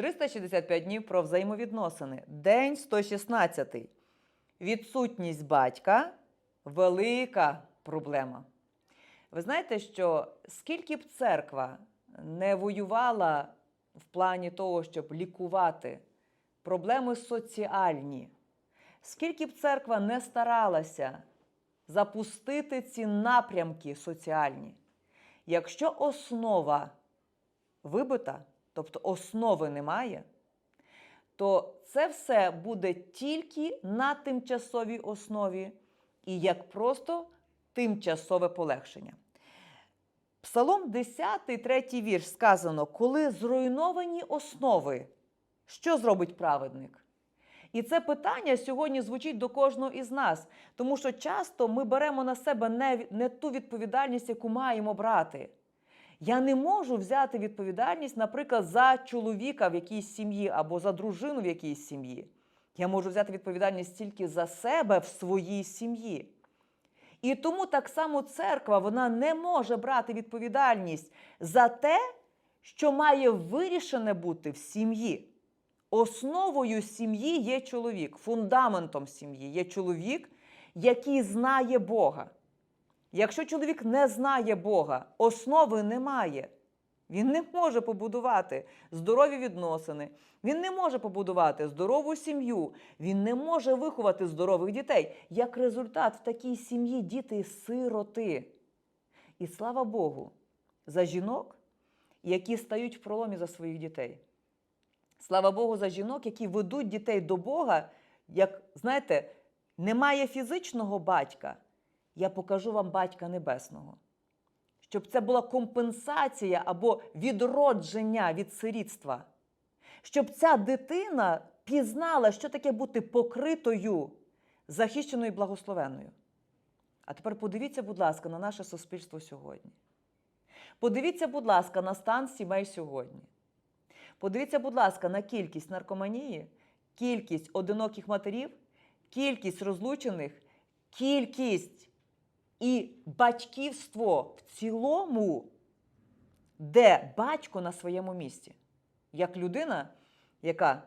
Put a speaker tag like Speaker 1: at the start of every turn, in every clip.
Speaker 1: 365 днів про взаємовідносини. День 116. Відсутність батька велика проблема. Ви знаєте, що скільки б церква не воювала в плані того, щоб лікувати проблеми соціальні, скільки б церква не старалася запустити ці напрямки соціальні, якщо основа вибита, тобто основи немає, то це все буде тільки на тимчасовій основі і як просто тимчасове полегшення. Псалом 10, 3 вірш сказано: коли зруйновані основи, що зробить праведник? І це питання сьогодні звучить до кожного із нас, тому що часто ми беремо на себе не, не ту відповідальність, яку маємо брати. Я не можу взяти відповідальність, наприклад, за чоловіка в якійсь сім'ї або за дружину в якійсь сім'ї. Я можу взяти відповідальність тільки за себе в своїй сім'ї. І тому так само церква вона не може брати відповідальність за те, що має вирішене бути в сім'ї. Основою сім'ї є чоловік, фундаментом сім'ї є чоловік, який знає Бога. Якщо чоловік не знає Бога, основи немає. Він не може побудувати здорові відносини, він не може побудувати здорову сім'ю, він не може виховати здорових дітей. Як результат, в такій сім'ї діти сироти. І слава Богу, за жінок, які стають в проломі за своїх дітей. Слава Богу, за жінок, які ведуть дітей до Бога, як, знаєте, немає фізичного батька, я покажу вам батька небесного. Щоб це була компенсація або відродження від сирітства. Щоб ця дитина пізнала, що таке бути покритою, захищеною і благословенною. А тепер подивіться, будь ласка, на наше суспільство сьогодні. Подивіться, будь ласка, на стан сімей сьогодні. Подивіться, будь ласка, на кількість наркоманії, кількість одиноких матерів, кількість розлучених, кількість і батьківство в цілому, де батько на своєму місці, як людина, яка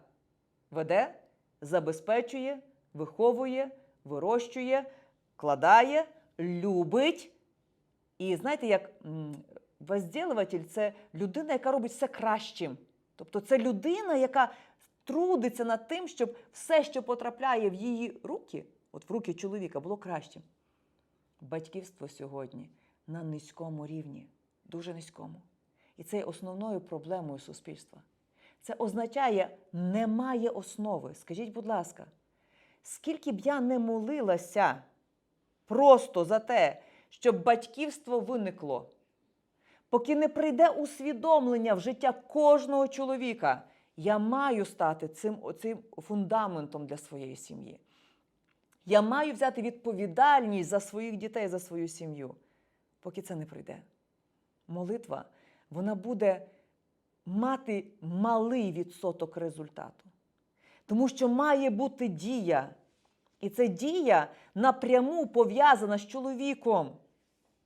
Speaker 1: веде, забезпечує, виховує, вирощує, вкладає, любить. І знаєте, як возділуватель – це людина, яка робить все кращим. Тобто це людина, яка трудиться над тим, щоб все, що потрапляє в її руки, от в руки чоловіка, було кращим. Батьківство сьогодні на низькому рівні, дуже низькому. І це є основною проблемою суспільства. Це означає, немає основи. Скажіть, будь ласка, скільки б я не молилася просто за те, щоб батьківство виникло, поки не прийде усвідомлення в життя кожного чоловіка, я маю стати цим, цим фундаментом для своєї сім'ї. Я маю взяти відповідальність за своїх дітей, за свою сім'ю, поки це не прийде. Молитва, вона буде мати малий відсоток результату. Тому що має бути дія. І ця дія напряму пов'язана з чоловіком.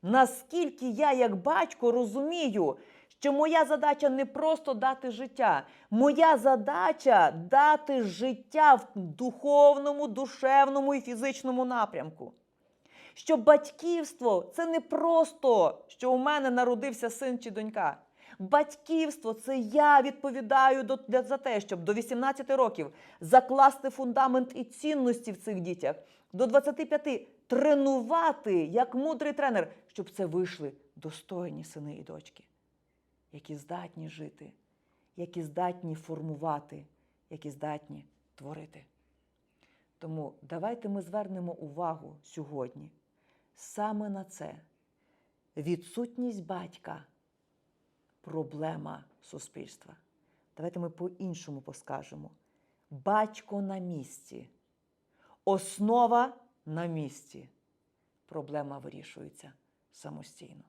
Speaker 1: Наскільки я, як батько, розумію, що моя задача не просто дати життя, моя задача дати життя в духовному, душевному і фізичному напрямку. Що батьківство це не просто, що у мене народився син чи донька. Батьківство це я відповідаю за те, щоб до 18 років закласти фундамент і цінності в цих дітях, до 25 тренувати як мудрий тренер, щоб це вийшли достойні сини і дочки, які здатні жити, які здатні формувати, які здатні творити. Тому давайте ми звернемо увагу сьогодні саме на це. Відсутність батька проблема суспільства. Давайте ми по-іншому поскажемо. Батько на місці, основа на місці. Проблема вирішується самостійно.